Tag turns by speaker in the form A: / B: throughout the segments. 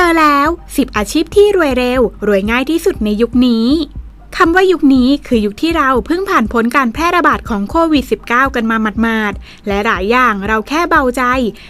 A: จอแล้ว 10 อาชีพที่รวยเร็ว รวยง่ายที่สุดในยุคนี้ คำว่ายุคนี้คือยุคที่เราเพิ่งผ่านพ้นการแพร่ระบาดของโควิด -19 กันมาหมาดๆ และหลายอย่างเราแค่เบาใจ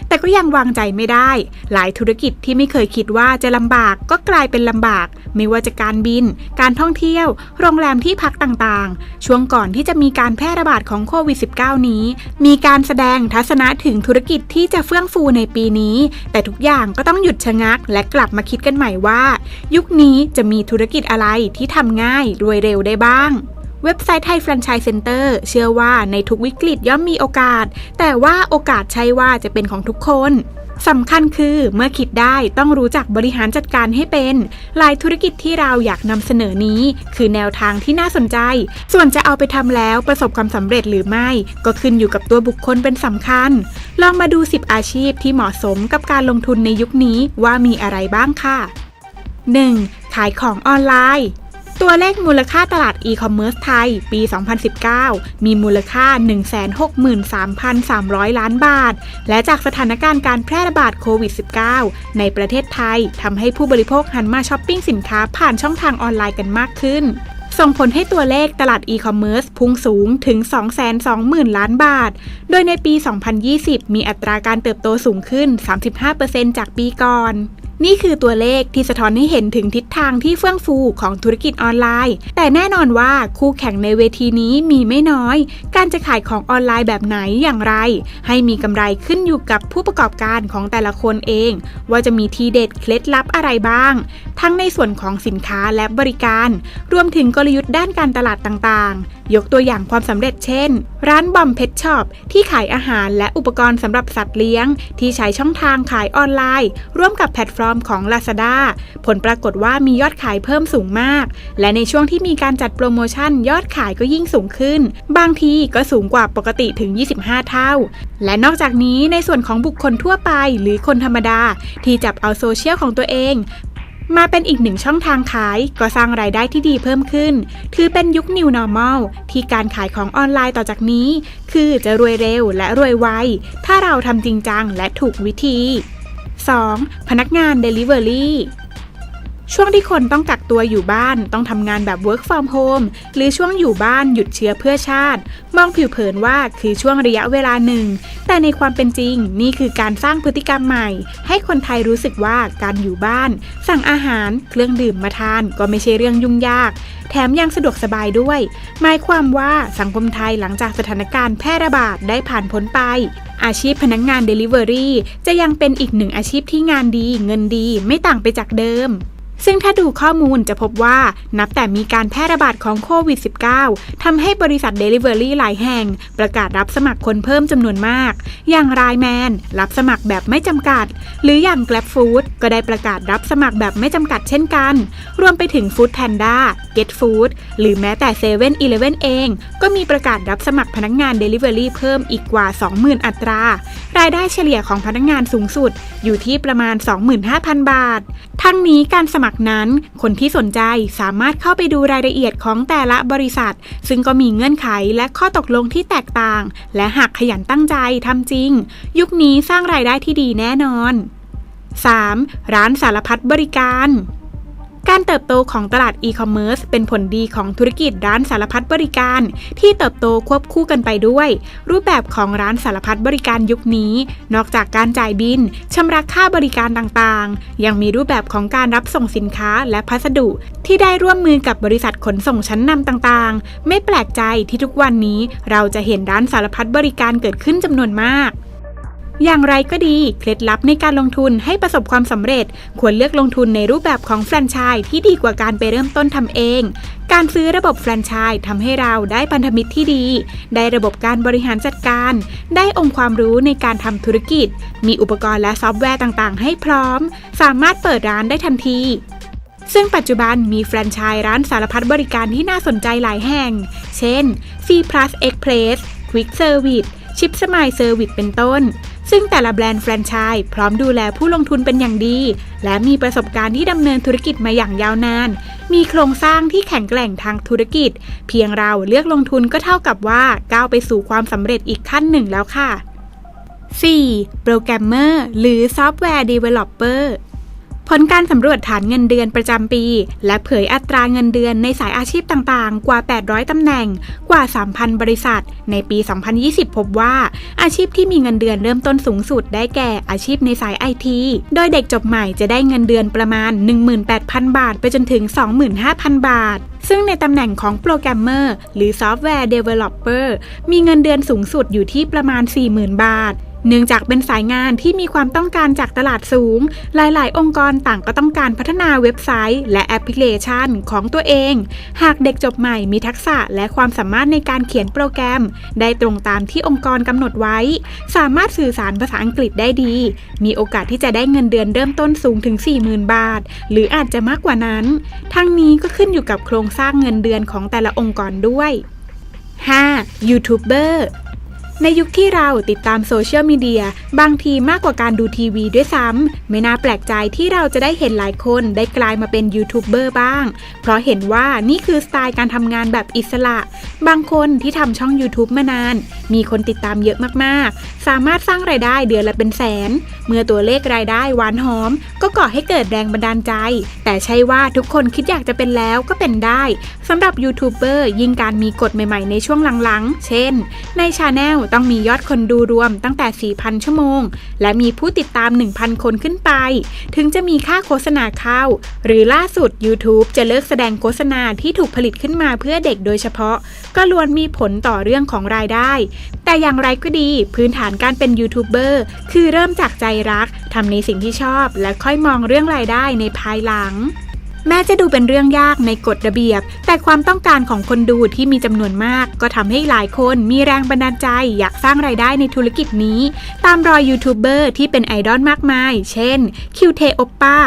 A: แต่ก็ยังวางใจไม่ได้ หลายธุรกิจที่ไม่เคยคิดว่าจะลำบากก็กลายเป็นลำบาก ไม่ว่าจะการบิน การท่องเที่ยว โรงแรมที่พักต่างๆ ช่วงก่อนที่จะมีการแพร่ระบาดของโควิด -19 นี้ มีการแสดงทัศนะถึงธุรกิจที่จะเฟื่องฟูในปีนี้ แต่ทุกอย่างก็ต้องหยุดชะงัก และกลับมาคิดกันใหม่ว่า ยุคนี้จะมีธุรกิจอะไรที่ทำง่ายรวยเร็วได้บ้าง เว็บไซต์ไทยแฟรนไชส์เซ็นเตอร์เชื่อว่าในทุกวิกฤตย่อมมีโอกาส แต่ว่าโอกาสใช่ว่าจะเป็นของทุกคนสำคัญคือเมื่อคิดได้ต้องรู้จักบริหารจัดการให้เป็นหลายธุรกิจที่เราอยากนำเสนอนี้ คือแนวทางที่น่าสนใจ ส่วนจะเอาไปทำแล้วประสบความสำเร็จหรือไม่ ก็ขึ้นอยู่กับตัวบุคคลเป็นสำคัญ ลองมาดู 10 อาชีพที่เหมาะสมกับการลงทุนในยุคนี้ว่ามีอะไรบ้างค่ะ 1. ขายของออนไลน์ ตัวเลขมูลค่าตลาดอีคอมเมิร์ซไทย ปี 2019 มีมูลค่า 163,300 ล้านบาท และจากสถานการณ์การแพร่ระบาดโควิด -19 ในประเทศไทยทำให้ผู้บริโภคหันมาช้อปปิ้งสินค้าผ่านช่องทางออนไลน์กันมากขึ้น ส่งผลให้ตัวเลขตลาดอีคอมเมิร์ซพุ่งสูงถึง 220,000 ล้านบาท โดยในปี 2020 มีอัตราการเติบโตสูงขึ้น 35%จากปีก่อน นี่คือตัวเลขที่สะท้อนให้เห็นถึงทิศทางที่เฟื่องฟูของธุรกิจออนไลน์ แต่แน่นอนว่าคู่แข่งในเวทีนี้มีไม่น้อย การจะขายของออนไลน์แบบไหนอย่างไร ให้มีกำไรขึ้นอยู่กับผู้ประกอบการของแต่ละคนเอง ว่าจะมีทีเด็ดเคล็ดลับอะไรบ้าง ทั้งในส่วนของสินค้าและบริการ รวมถึงกลยุทธ์ด้านการตลาดต่างๆ ยกตัวอย่างความสำเร็จเช่น ร้านบอมเพชช็อปที่ขายอาหารและอุปกรณ์สำหรับสัตว์เลี้ยง ที่ใช้ช่องทางขายออนไลน์ ร่วมกับแพลตฟอร์มของ Lazada ผลปรากฏว่ามียอดขายเพิ่มสูงมาก และในช่วงที่มีการจัดโปรโมชั่นยอดขายก็ยิ่งสูงขึ้น บางทีก็สูงกว่าปกติถึง 25 เท่า และนอกจากนี้ในส่วนของบุคคลทั่วไป หรือคนธรรมดา ที่จับเอาโซเชียลของตัวเอง มาเป็นอีกหนึ่งช่องทางขายก็สร้างรายได้ที่ดีเพิ่มขึ้น ถือเป็นยุค New Normal ที่การขายของออนไลน์ต่อจากนี้ คือจะรวยเร็วและรวยไว ถ้าเราทำจริงจังและถูกวิธี 2. พนักงาน Delivery ช่วงที่คนต้องกักตัวอยู่บ้านต้องทำงานแบบ work from home หรือช่วงอยู่บ้านหยุดเชื้อเพื่อชาติ มองผิวเผินว่าคือช่วงระยะเวลาหนึ่ง แต่ในความเป็นจริงนี่คือการสร้างพฤติกรรมใหม่ ให้คนไทยรู้สึกว่าการอยู่บ้าน สั่งอาหาร เครื่องดื่มมาทานก็ไม่ใช่เรื่องยุ่งยาก แถมยังสะดวกสบายด้วย หมายความว่าสังคมไทยหลังจากสถานการณ์แพร่ระบาดได้ผ่านพ้นไปอาชีพพนักงงาน Delivery จะยังเป็นอีกหนึ่งอาชีพที่งานดี เงินดีไม่ต่างไปจากเดิม ซึ่งถ้าดูข้อมูลจะพบว่านับแต่มีการแพร่ระบาดของโควิด -19 ทำให้บริษัท Delivery หลายแห่ง ประกาศรับสมัครคนเพิ่มจำนวนมาก อย่างรายแมนรับสมัครแบบไม่จำกัด หรืออย่าง Grab Food ก็ได้ประกาศรับสมัครแบบไม่จำกัดเช่นกัน รวมไปถึง Food Panda Get Food หรือแม้แต่7 e เ e ่ e อเอง ก็มีประกาศรับสมัครพนักงาน Delivery เพิ่มอีกกว่า 20,000 อัตรา รายได้เฉลี่ยของพนักงานสูงสุด อยู่ที่ประมาณ 25,000 บาท ทั้งนี้การสมัครนั้นคนที่สนใจสามารถเข้าไปดูรายละเอียดของแต่ละบริษัท ซึ่งก็มีเงื่อนไขและข้อตกลงที่แตกต่าง และหากขยันตั้งใจทำจริง ยุคนี้สร้างรายได้ที่ดีแน่นอน 3. ร้านสารพัดบริการ การเติบโตของตลาดอีคอมเมิร์ซเป็นผลดีของธุรกิจร้านสารพัดบริการ ที่เติบโตควบคู่กันไปด้วย รูปแบบของร้านสารพัดบริการยุคนี้ นอกจากการจ่ายบินชำระค่าบริการต่างๆ ยังมีรูปแบบของการรับส่งสินค้าและพัสดุ ที่ได้ร่วมมือกับบริษัทขนส่งชั้นนำต่างๆ ไม่แปลกใจที่ทุกวันนี้เราจะเห็นร้านสารพัดบริการเกิดขึ้นจำนวนมาก อย่างไรก็ดี เคล็ดลับในการลงทุนให้ประสบความสำเร็จ ควรเลือกลงทุนในรูปแบบของแฟรนไชส์ที่ดีกว่าการไปเริ่มต้นทำเอง การซื้อระบบแฟรนไชส์ทำให้เราได้พันธมิตรที่ดี ได้ระบบการบริหารจัดการ ได้องค์ความรู้ในการทำธุรกิจ มีอุปกรณ์และซอฟต์แวร์ต่างๆ ให้พร้อม สามารถเปิดร้านได้ทันทีซึ่งปัจจุบันมีแฟรนไชส์ร้านสารพัดบริการที่น่าสนใจหลายแห่ง เช่น C Plus Express Quick Service ชิปสมายเซอร์วิสเป็นต้น ซึ่งแต่ละแบรนด์แฟรนไชส์พร้อมดูแลผู้ลงทุนเป็นอย่างดี และมีประสบการณ์ที่ดำเนินธุรกิจมาอย่างยาวนาน มีโครงสร้างที่แข็งแกร่งทางธุรกิจ เพียงเราเลือกลงทุนก็เท่ากับว่าก้าวไปสู่ความสำเร็จอีกขั้นหนึ่งแล้วค่ะ 4. โปรแกรมเมอร์หรือซอฟต์แวร์ดีเวลลอปเปอร์ ผลการสำรวจฐานเงินเดือนประจำปี และเผยอัตราเงินเดือนในสายอาชีพต่างๆ กว่า 800 ตำแหน่ง กว่า 3,000 บริษัท ในปี 2020 พบว่า อาชีพที่มีเงินเดือนเริ่มต้นสูงสุดได้แก่อาชีพในสายไอที โดยเด็กจบใหม่จะได้เงินเดือนประมาณ 18,000 บาท ไปจนถึง 25,000 บาท ซึ่งในตำแหน่งของโปรแกรมเมอร์หรือซอฟต์แวร์เดเวลลอปเปอร์มีเงินเดือนสูงสุดอยู่ที่ประมาณ 40,000 บาท เนื่องจากเป็นสายงานที่มีความต้องการจากตลาดสูง หลาย ๆ องค์กรต่างก็ต้องการพัฒนาเว็บไซต์ และแอปพลิเคชันของตัวเอง หากเด็กจบใหม่มีทักษะและความสามารถในการเขียนโปรแกรม ได้ตรงตามที่องค์กรกำหนดไว้ สามารถสื่อสารภาษาอังกฤษได้ดี มีโอกาสที่จะได้เงินเดือนเริ่มต้นสูงถึง 40,000 บาท หรืออาจจะมากกว่านั้น ทั้งนี้ก็ขึ้นอยู่กับโครงสร้างเงินเดือนของแต่ละองค์กรด้วย 5. ยูทูบเบอร์ ในยุคที่เราติดตามโซเชียลมีเดียบางทีมากกว่าการดูทีวีด้วยซ้ำ ไม่น่าแปลกใจที่เราจะได้เห็นหลายคนได้กลายมาเป็นยูทูบเบอร์บ้าง เพราะเห็นว่านี่คือสไตล์การทำงานแบบอิสระ บางคนที่ทำช่อง YouTube มานาน มีคนติดตามเยอะมากๆ สามารถสร้างรายได้เดือนละเป็นแสน เมื่อตัวเลขรายได้หวานหอม ก็ก่อให้เกิดแรงบันดาลใจ แต่ใช่ว่าทุกคนคิดอยากจะเป็นแล้วก็เป็นได้สำหรับยูทูบเบอร์ยิ่งการมีกฎใหม่ๆในช่วงหลังๆ เช่น ในชาแนลต้องมียอดคนดูรวมตั้งแต่ 4,000 ชั่วโมง และมีผู้ติดตาม 1,000 คนขึ้นไป ถึงจะมีค่าโฆษณาเข้า หรือล่าสุด YouTube จะเลิกแสดงโฆษณาที่ถูกผลิตขึ้นมาเพื่อเด็กโดยเฉพาะ ก็ล้วนมีผลต่อเรื่องของรายได้ แต่อย่างไรก็ดี พื้นฐานการเป็นยูทูบเบอร์คือเริ่มจากใจรักทำในสิ่งที่ชอบ และค่อยมองเรื่องรายได้ในภายหลัง แม้จะดูเป็นเรื่องยากในกฎระเบียบ แต่ความต้องการของคนดูที่มีจำนวนมาก ก็ทำให้หลายคนมีแรงบันดาลใจ อยากสร้างรายได้ในธุรกิจนี้ ตามรอยยูทูบเบอร์ที่เป็นไอดอลมากมาย เช่นคิวเทโอป้า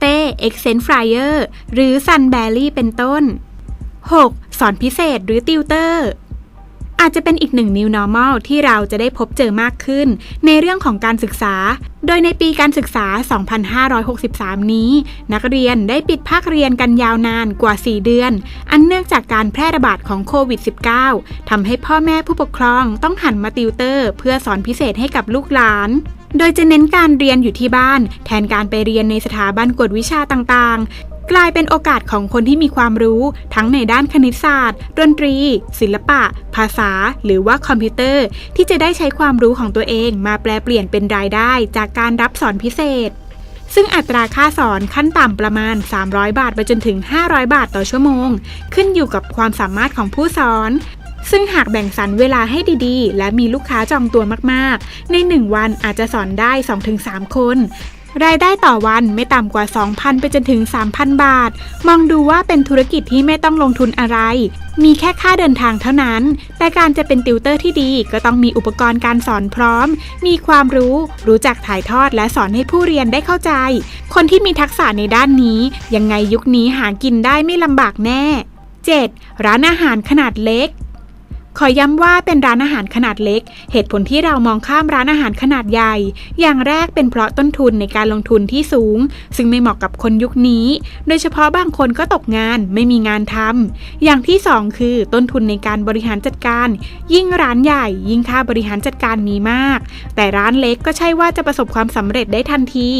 A: เต้เอ็กเซนฟรายเออร์หรือซันแบลลี่เป็นต้น 6. สอนพิเศษหรือติวเตอร์ อาจจะเป็นอีกหนึ่ง new normal ที่เราจะได้พบเจอมากขึ้น ในเรื่องของการศึกษา โดยในปีการศึกษา 2563 นี้ นักเรียนได้ปิดภาคเรียนกันยาวนานกว่า 4 เดือน อันเนื่องจากการแพร่ระบาดของโควิด -19 ทำให้พ่อแม่ผู้ปกครองต้องหันมาติวเตอร์ เพื่อสอนพิเศษให้กับลูกหลานโดยจะเน้นการเรียนอยู่ที่บ้าน แทนการไปเรียนในสถาบันกวดวิชาต่างๆ กลายเป็นโอกาสของคนที่มีความรู้ ทั้งในด้านคณิตศาสตร์ ดนตรี ศิลปะ ภาษา หรือว่าคอมพิวเตอร์ ที่จะได้ใช้ความรู้ของตัวเองมาแปลเปลี่ยนเป็นรายได้ จากการรับสอนพิเศษ ซึ่งอัตราค่าสอนขั้นต่ำประมาณ 300 บาทไปจนถึง 500 บาทต่อชั่วโมง ขึ้นอยู่กับความสามารถของผู้สอนซึ่งหากแบ่งสรรเวลาให้ดีๆ และมีลูกค้าจองตัวมากๆ ใน 1 วันอาจจะสอนได้ 2-3 คน รายได้ต่อวันไม่ต่ำกว่า 2,000 ไปจนถึง 3,000 บาท มองดูว่าเป็นธุรกิจที่ไม่ต้องลงทุนอะไร มีแค่ค่าเดินทางเท่านั้น แต่การจะเป็นติวเตอร์ที่ดีก็ต้องมีอุปกรณ์การสอนพร้อม มีความรู้ รู้จักถ่ายทอดและสอนให้ผู้เรียนได้เข้าใจ คนที่มีทักษะในด้านนี้ ยังไงยุคนี้หากินได้ไม่ลำบากแน่ 7. ร้านอาหารขนาดเล็ก ขอย้ำว่าเป็นร้านอาหารขนาดเล็ก เหตุผลที่เรามองข้ามร้านอาหารขนาดใหญ่ อย่างแรกเป็นเพราะต้นทุนในการลงทุนที่สูง ซึ่งไม่เหมาะกับคนยุคนี้ โดยเฉพาะบางคนก็ตกงานไม่มีงานทำ อย่างที่สองคือต้นทุนในการบริหารจัดการ ยิ่งร้านใหญ่ ยิ่งค่าบริหารจัดการมีมาก แต่ร้านเล็กก็ใช่ว่าจะประสบความสำเร็จได้ทันที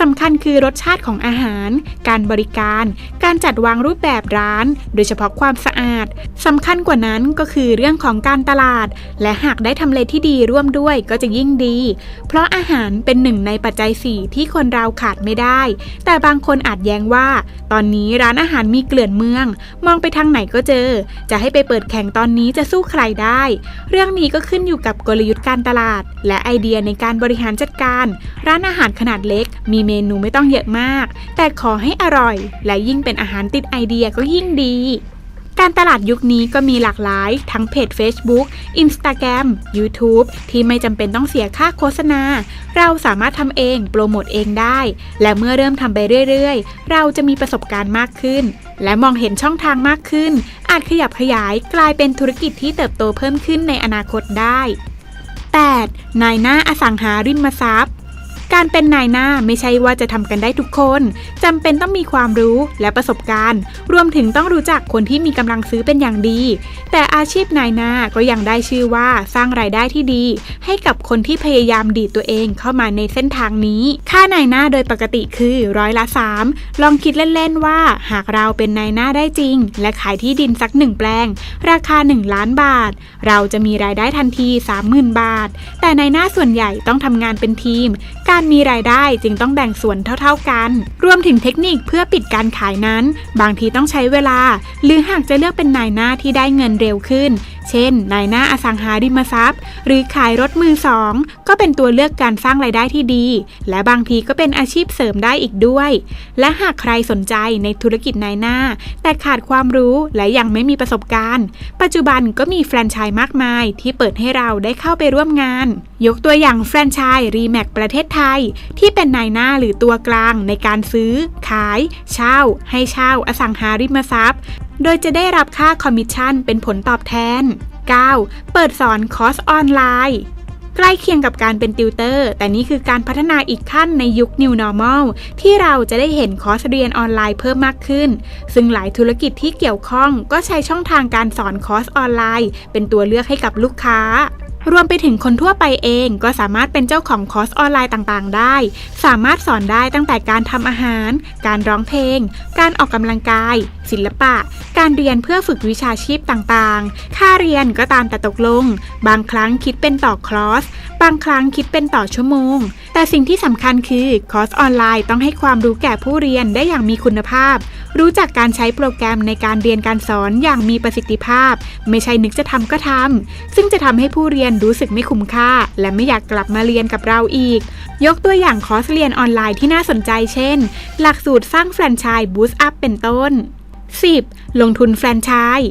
A: สำคัญคือรสชาติของอาหาร การบริการ การจัดวางรูปแบบร้าน โดยเฉพาะความสะอาดสำคัญกว่านั้นก็คือเรื่องของการตลาด และหากได้ทำเลที่ดีร่วมด้วยก็จะยิ่งดี เพราะอาหารเป็นหนึ่งในปัจจัยสี่ที่คนเราขาดไม่ได้ แต่บางคนอาจแย้งว่า ตอนนี้ร้านอาหารมีเกลื่อนเมือง มองไปทางไหนก็เจอ จะให้ไปเปิดแข่งตอนนี้จะสู้ใครได้ เรื่องนี้ก็ขึ้นอยู่กับกลยุทธ์การตลาด และไอเดียในการบริหารจัดการ ร้านอาหารขนาดเล็ก มีเมนูไม่ต้องเยอะมาก แต่ขอให้อร่อย และยิ่งเป็นอาหารติดไอเดียก็ยิ่งดี การตลาดยุคนี้ก็มีหลากหลาย ทั้งเพจ Facebook Instagram YouTube ที่ไม่จำเป็นต้องเสียค่าโฆษณา เราสามารถทำเองโปรโมทเองได้ และเมื่อเริ่มทำไปเรื่อยๆ เราจะมีประสบการณ์มากขึ้น และมองเห็นช่องทางมากขึ้น อาจขยับขยายกลายเป็นธุรกิจที่เติบโตเพิ่มขึ้นในอนาคตได้ 8. นายหน้าอสังหาริมทรัพย์ การเป็นนายหน้าไม่ใช่ว่าจะทำกันได้ทุกคน จำเป็นต้องมีความรู้และประสบการณ์ รวมถึงต้องรู้จักคนที่มีกำลังซื้อเป็นอย่างดี แต่อาชีพนายหน้าก็ยังได้ชื่อว่าสร้างรายได้ที่ดี ให้กับคนที่พยายามดีดตัวเองเข้ามาในเส้นทางนี้ ค่านายหน้าโดยปกติคือร้อยละ 3 ลองคิดเล่นๆว่า หากเราเป็นนายหน้าได้จริง และขายที่ดินสักหนึ่งแปลง ราคา 1 ล้านบาท เราจะมีรายได้ทันที 30,000 บาท แต่นายหน้าส่วนใหญ่ต้องทำงานเป็นทีม การมีรายได้จึงต้องแบ่งส่วนเท่าๆกัน รวมถึงเทคนิคเพื่อปิดการขายนั้น บางทีต้องใช้เวลา หรือหากจะเลือกเป็นนายหน้าที่ได้เงินเร็วขึ้น เช่นนายหน้าอสังหาริมทรัพย์ หรือขายรถมือสอง ก็เป็นตัวเลือกการสร้างรายได้ที่ดี และบางทีก็เป็นอาชีพเสริมได้อีกด้วย และหากใครสนใจในธุรกิจนายหน้า แต่ขาดความรู้และยังไม่มีประสบการณ์ ปัจจุบันก็มีแฟรนไชส์มากมาย ที่เปิดให้เราได้เข้าไปร่วมงาน ยกตัวอย่างแฟรนไชส์รีแม c ประเทศไทย ที่เป็นนายหน้าหรือตัวกลางในการซื้อ ขาย เช่า ให้เช่าอสังหาริมทรัพย์ โดยจะได้รับค่าคอมมิชชั่นเป็นผลตอบแทน 9. เปิดสอนคอร์สออนไลน์ ใกล้เคียงกับการเป็นติวเตอร์ แต่นี่คือการพัฒนาอีกขั้นในยุค New Normal ที่เราจะได้เห็นคอร์สเรียนออนไลน์เพิ่มมากขึ้น ซึ่งหลายธุรกิจที่เกี่ยวข้องก็ใช้ช่องทางการสอนคอร์สออนไลน์ เป็นตัวเลือกให้กับลูกค้า รวมไปถึงคนทั่วไปเองก็สามารถเป็นเจ้าของคอร์สออนไลน์ต่างๆ ได้ สามารถสอนได้ตั้งแต่การทำอาหาร การร้องเพลง การออกกำลังกาย ศิลปะ การเรียนเพื่อฝึกวิชาชีพต่างๆ ค่าเรียนก็ตามแต่ตกลง บางครั้งคิดเป็นต่อครอส บางครั้งคิดเป็นต่อชั่วโมง แต่สิ่งที่สำคัญคือคอร์สออนไลน์ต้องให้ความรู้แก่ผู้เรียนได้อย่างมีคุณภาพ รู้จักการใช้โปรแกรมในการเรียนการสอนอย่างมีประสิทธิภาพ ไม่ใช่นึกจะทำก็ทำซึ่งจะทำให้ผู้เรียนรู้สึกไม่คุ้มค่า และไม่อยากกลับมาเรียนกับเราอีก ยกตัวอย่างคอร์สเรียนออนไลน์ที่น่าสนใจ เช่น หลักสูตรสร้างแฟรนไชส์บูสต์อัพเป็นต้น 10. ลงทุนแฟรนไชส์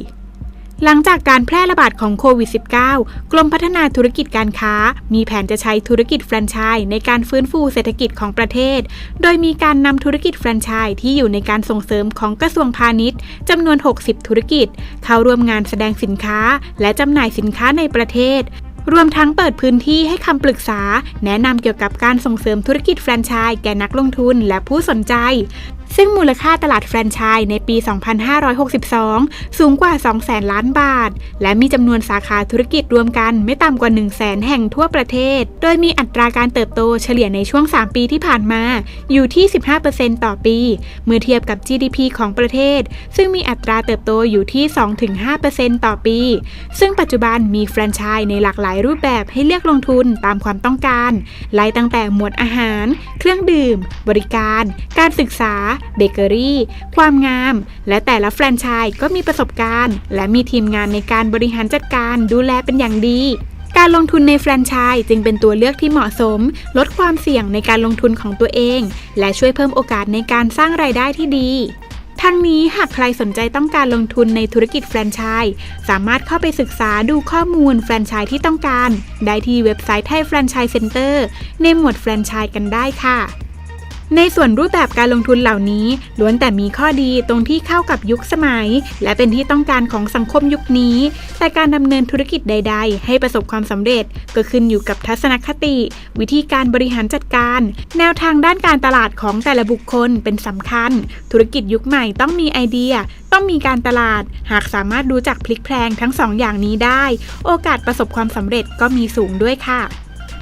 A: หลังจากการแพร่ระบาดของโควิด -19 กรมพัฒนาธุรกิจการค้า มีแผนจะใช้ธุรกิจแฟรนไชส์ในการฟื้นฟูเศรษฐกิจของประเทศ โดยมีการนำธุรกิจแฟรนไชส์ที่อยู่ในการส่งเสริมของกระทรวงพาณิชย์จำนวน 60 ธุรกิจ เข้าร่วมงานแสดงสินค้า และจำหน่ายสินค้าในประเทศรวมทั้งเปิดพื้นที่ให้คำปรึกษา แนะนำเกี่ยวกับการส่งเสริมธุรกิจแฟรนไชส์แก่นักลงทุนและผู้สนใจ ซึ่งมูลค่าตลาดแฟรนไชส์ในปี 2562 สูงกว่า 200,000 ล้านบาท และมีจำนวนสาขาธุรกิจรวมกันไม่ต่ำกว่า 100,000 แห่งทั่วประเทศ โดยมีอัตราการเติบโตเฉลี่ยในช่วง 3 ปีที่ผ่านมา อยู่ที่ 15%ต่อปี เมื่อเทียบกับ GDP ของประเทศ ซึ่งมีอัตราเติบโตอยู่ที่ 2-5%ต่อปี ซึ่งปัจจุบันมีแฟรนไชส์ในหลากหลายรูปแบบให้เลือกลงทุนตามความต้องการ ไล่ตั้งแต่หมวดอาหาร เครื่องดื่ม บริการ การศึกษาเบเกอรี่ ความงาม และแต่ละแฟรนไชส์ก็มีประสบการณ์ และมีทีมงานในการบริหารจัดการดูแลเป็นอย่างดีการลงทุนในแฟรนไชส์จึงเป็นตัวเลือกที่เหมาะสม ลดความเสี่ยงในการลงทุนของตัวเอง และช่วยเพิ่มโอกาสในการสร้างรายได้ที่ดีทั้งนี้หากใครสนใจต้องการลงทุนในธุรกิจแฟรนไชส์สามารถเข้าไปศึกษาดูข้อมูลแฟรนไชส์ที่ต้องการ ได้ที่เว็บไซต์ไทยแฟรนไชส์เซ็นเตอร์ในหมวดแฟรนไชส์กันได้ค่ะ ในส่วนรูปแบบการลงทุนเหล่านี้ล้วนแต่มีข้อดีตรงที่เข้ากับยุคสมัย และเป็นที่ต้องการของสังคมยุคนี้ แต่การดำเนินธุรกิจใด ๆ ให้ประสบความสำเร็จ ก็ขึ้นอยู่กับทัศนคติ วิธีการบริหารจัดการ แนวทางด้านการตลาดของแต่ละบุคคลเป็นสำคัญ ธุรกิจยุคใหม่ต้องมีไอเดีย ต้องมีการตลาด หากสามารถรู้จักพลิกแพลงทั้งสองอย่างนี้ได้ โอกาสประสบความสำเร็จก็มีสูงด้วยค่ะ